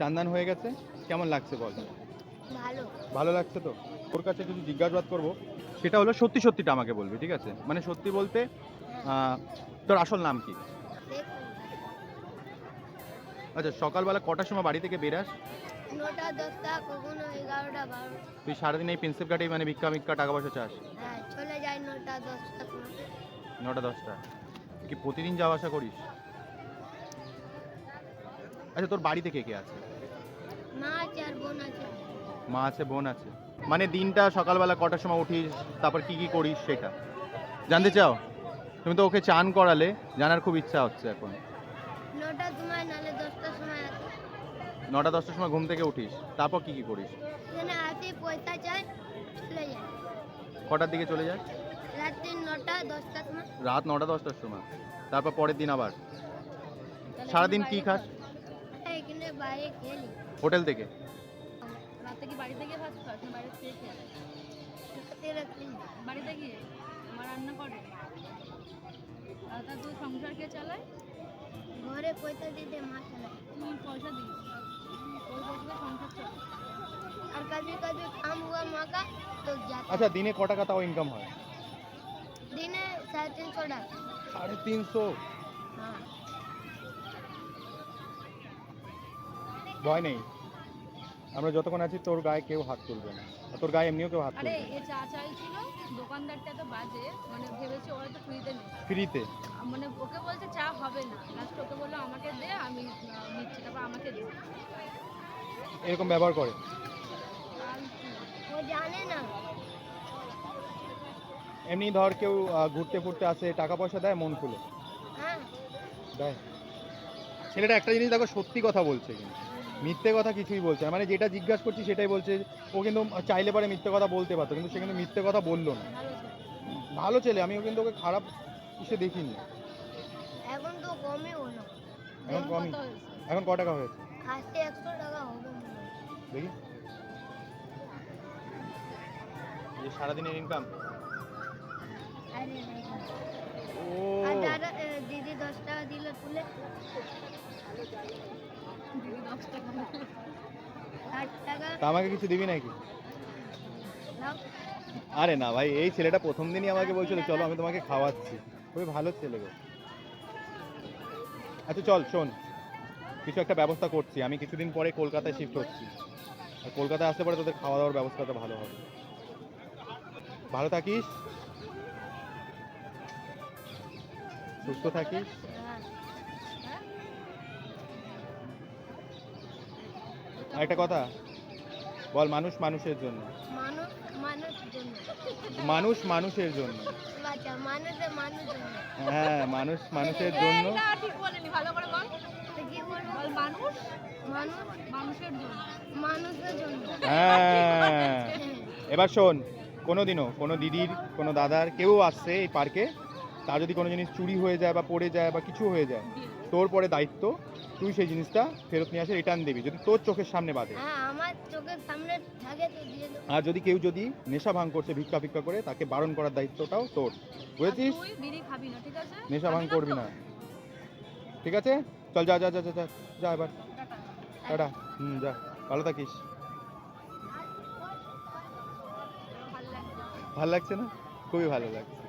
চান্দান হয়ে গেছে। কেমন লাগছে বল? ভালো। ভালো লাগছে তো? ওর কাছে কিছু জিজ্ঞাসাবাদ করব সেটা হলো সত্যি সত্যিটা আমাকে বলবি ঠিক আছে? মানে সত্যি বলতে তোর আসল নাম কি? আচ্ছা সকালবেলা কটার সময় বাড়ি থেকে বেরাস তুই সারাদিন এই প্রিন্সেপ ঘাটেই মানে ভিক্ষা ভিক্ষা টাকা পয়সা চাস? হ্যাঁ চলে নটা দশটা নটা দশটা। কি প্রতিদিন যাওয়া আসা করিস? আচ্ছা তোর বাড়িতে কে কে আছে? মা আছে আর বোন আছে। মা আছে বোন আছে। মানে দিনটা সকালবেলা কটার সময় উঠিস তারপর কি কি করিস সেটা। জানতে চাও? তুমি তো ওকে চান করালে জানার খুব ইচ্ছা হচ্ছে এখন। সময় নাহলে দশটার সময় আছে। নটা দশটার সময় ঘুম থেকে উঠিস তারপর কি কি করিস? এখানে আসি পয়সা চাই চলে যায়। কটার দিকে চলে যাস রাত্রি নটা দশটার সময়। রাত নটা দশটার সময়। তারপর পরের দিন আবার? সারাদিন কি খাস? বাইরে খেলি হোটেল থেকে? রাতে কি বাড়ি থেকে ভাত খাস না বাইরে থেকে খেলি বাড়িতে গিয়ে আমার রান্না করে? আর তা তুই সংসার কে চালায়? ঘরে পয়সা দিতে মা চালায়। তুই পয়সা দিই পয়সা দিয়ে সংসার চালায় আর কাজে কাজে কাম হুয়া মা তো যা। আচ্ছা দিনে ক টাকা তাও ইনকাম হয়? দিনে সাড়ে তিনশো টাকা। সাড়ে তিনশো? হ্যাঁ। ভয় নেই। আমরা যতক্ষণ আছি তোর গায়ে কেউ হাত তুলবে না। তোর গায়ে এমনিও কেউ হাত তুলবে আরে এ চা চাইছিল দোকানদারটা তো বাজে মানে ভেবেছে ওরা তো ফ্রিতে ফ্রিতে মানে ওকে বলছে চা হবে না। লাস্ট ওকে বলল আমাকে দে আমি নিচ্ছি। তারপর আমাকে দে এরকম ব্যবহার করে? ও জানে না। এমনি ধর কেউ ঘুরতে ফুরতে আসে টাকা পয়সা দেয় মন খুলে। হ্যাঁ। দেয়। ছেলেটা একটা জিনিস দেখো সত্যি কথা বলছে কিন্তু। হ্যাঁ। মিথ্যে কথা কিছুই বলছে না। মানে যেটা জিজ্ঞাসা করছি সেটাই বলছে ও কিন্তু চাইলে পরে মিথ্যে কথা বলতে পারতো কিন্তু সে কিন্তু মিথ্যে কথা বলল না। ভালো ছেলে। আমি আমিও কিন্তু ওকে খারাপ কিছু দেখিনি। এখন তো কমই হলো। এখন কমই। এখন ক টাকা হয়েছে? আজকে একশো টাকা হবে দেখি। এই যে সারাদিনের ইনকাম ও। দাদা দিদি দশ টাকা দিল তুলে দিদি দশ টাকা ষাট টাকা তা আমাকে কিছু দিবি নাকি? আরে না ভাই এই ছেলেটা প্রথম দিনই আমাকে বলছিল চলো আমি তোমাকে খাওয়াচ্ছি। খুবই ভালো ছেলে গো। আচ্ছা চল শোন। কিছু একটা ব্যবস্থা করছি। আমি কিছুদিন পরে কলকাতায় শিফট হচ্ছি। আর কলকাতায় আসতে পরে তোদের খাওয়া দাওয়ার ব্যবস্থাটা ভালো হবে। ভালো থাকিস? সুস্থ থাকিস? হ্যাঁ। হ্যাঁ আর একটা কথা। বল মানুষ মানুষের জন্য। মানুষ মানুষ জন্য। মানুষ মানুষের জন্য। হ্যাঁ মানুষ মানুষের জন্য। এটা ঠিক বলেনি ভালো করে বল। তো কি বলব? বল মানুষ মানুষ মানুষের জন্য। মানুষের জন্য। হ্যাঁ। এবার শোন কোনো দিনও কোনো দিদির কোনো দাদার কেউ আসছে এই পার্কে তার যদি কোনো জিনিস চুরি হয়ে যায় বা পড়ে যায় বা কিছু হয়ে যায় তোর পরে দায়িত্ব তুই সেই জিনিসটা ফেরত নিয়ে আসে রিটার্ন দিবি যদি তোর চোখের সামনে বাঁধে। হ্যাঁ আমার চোখের সামনে থাকে তো দিয়ে আর যদি কেউ যদি নেশা ভাঙ করছে ভিক্ষা ভিক্ষা করে তাকে বারণ করার দায়িত্বটাও তোর। বুঝেছিস? তুই বিড়ি খাবি না ঠিক আছে? নেশা ভাঙ করবি না। ঠিক আছে? চল যা যা যা যা যা যা এবার। টাটা। হুম যা। ভালো থাকিস। ভালো লাগছে। লাগছে না? খুবই ভালো লাগছে।